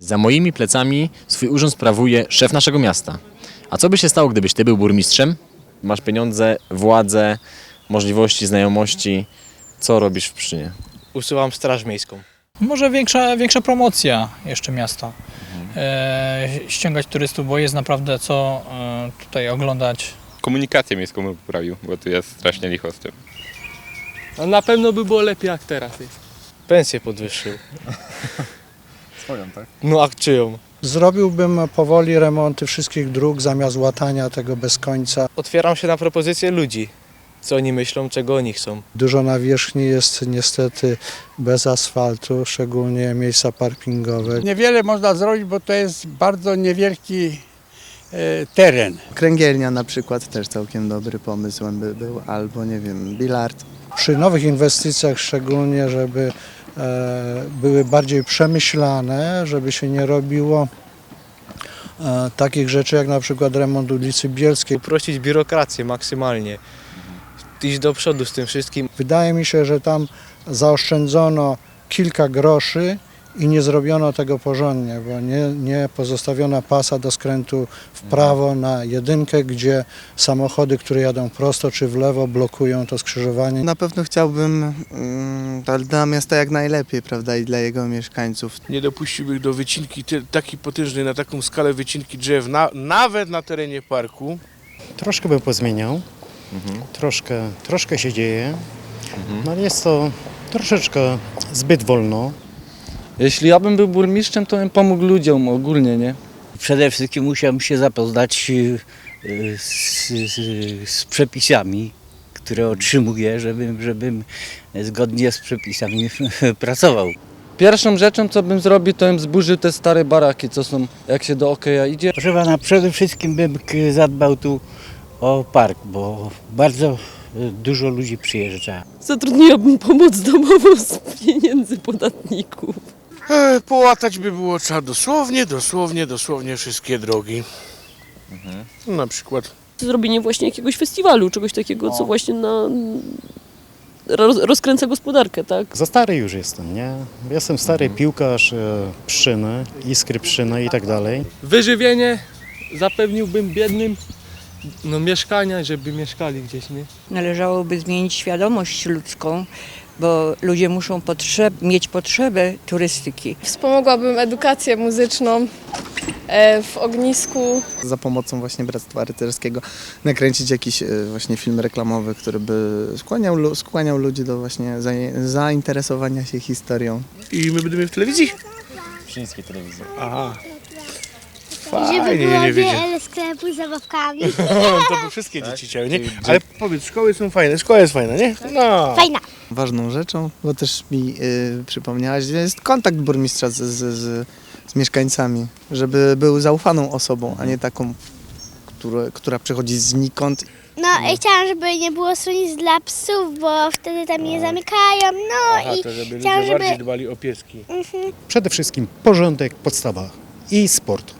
Za moimi plecami swój urząd sprawuje szef naszego miasta. A co by się stało, gdybyś ty był burmistrzem? Masz pieniądze, władzę, możliwości, znajomości. Co robisz w Pszczynie? Usuwam straż miejską. Może większa, większa promocja jeszcze miasta. E, ściągać turystów, bo jest naprawdę co e, tutaj oglądać. komunikację miejską bym poprawił, bo tu jest strasznie licho z tym. No na pewno by było lepiej jak teraz jest. Pensję podwyższył. Swoją, tak? No a czyją? Zrobiłbym powoli remonty wszystkich dróg zamiast łatania tego bez końca. Otwieram się na propozycje ludzi. Co oni myślą, czego oni chcą. Dużo nawierzchni jest niestety bez asfaltu, szczególnie miejsca parkingowe. Niewiele można zrobić, bo to jest bardzo niewielki e, teren. Kręgielnia na przykład też całkiem dobry pomysł by był, albo nie wiem, bilard. Przy nowych inwestycjach szczególnie, żeby były bardziej przemyślane, żeby się nie robiło e, takich rzeczy jak na przykład remont ulicy Bielskiej. Uprościć biurokrację maksymalnie. Iść do przodu z tym wszystkim. Wydaje mi się, że tam zaoszczędzono kilka groszy i nie zrobiono tego porządnie, bo nie, nie pozostawiono pasa do skrętu w prawo na jedynkę, gdzie samochody, które jadą prosto czy w lewo blokują to skrzyżowanie. Na pewno chciałbym mm, to dla miasta jak najlepiej, prawda, i dla jego mieszkańców. Nie dopuściłbym do wycinki ty, takiej potężnej, na taką skalę wycinki drzew, na, nawet na terenie parku. Troszkę bym pozmieniał. Troszkę, troszkę się dzieje. No ale jest to troszeczkę zbyt wolno. Jeśli ja bym był burmistrzem, to bym pomógł ludziom ogólnie, nie? Przede wszystkim musiałem się zapoznać y, y, z, z, z przepisami, które otrzymuję, żebym, żebym zgodnie z przepisami pracował. Pierwszą rzeczą, co bym zrobił, to bym zburzył te stare baraki, co są, jak się do Okeja idzie. Proszę pana, przede wszystkim bym zadbał tu o park, bo bardzo y, dużo ludzi przyjeżdża. Zatrudniłabym pomoc domową z pieniędzy podatników. E, połatać by było trzeba dosłownie, dosłownie, dosłownie wszystkie drogi. No, na przykład Zrobienie właśnie jakiegoś festiwalu, czegoś takiego, co właśnie na, roz, rozkręca gospodarkę, tak? Za stary już jestem, nie? Jestem stary piłkarz, e, Pszczyny, Iskry Pszczyny i tak dalej. wyżywienie zapewniłbym biednym no, mieszkania, żeby mieszkali gdzieś, nie? Należałoby zmienić świadomość ludzką, bo ludzie muszą potrzeb, mieć potrzebę turystyki. Wspomogłabym edukację muzyczną e, w ognisku. Za pomocą właśnie Bractwa Rycerskiego nakręcić jakiś e, właśnie film reklamowy, który by skłaniał, skłaniał ludzi do właśnie zainteresowania się historią. I my będziemy w telewizji? Pszczyńskiej telewizji. Aha. Żeby Fajnie, było nie wiedziałem. wiele sklepów z zabawkami. to by wszystkie dzieci chciały, nie? Ale powiedz, szkoły są fajne, szkoła jest fajna, nie? No. Fajna. Ważną rzeczą, bo też mi y, przypomniałaś, jest kontakt burmistrza z, z, z, z mieszkańcami, żeby był zaufaną osobą, a nie taką, które, która przychodzi znikąd No i chciałam, żeby nie było schronisk dla psów, bo wtedy tam je zamykają. No Aha, i to żeby ludzie chciałam, żeby- bardziej dbali o pieski. Przede wszystkim porządek, podstawa i sport.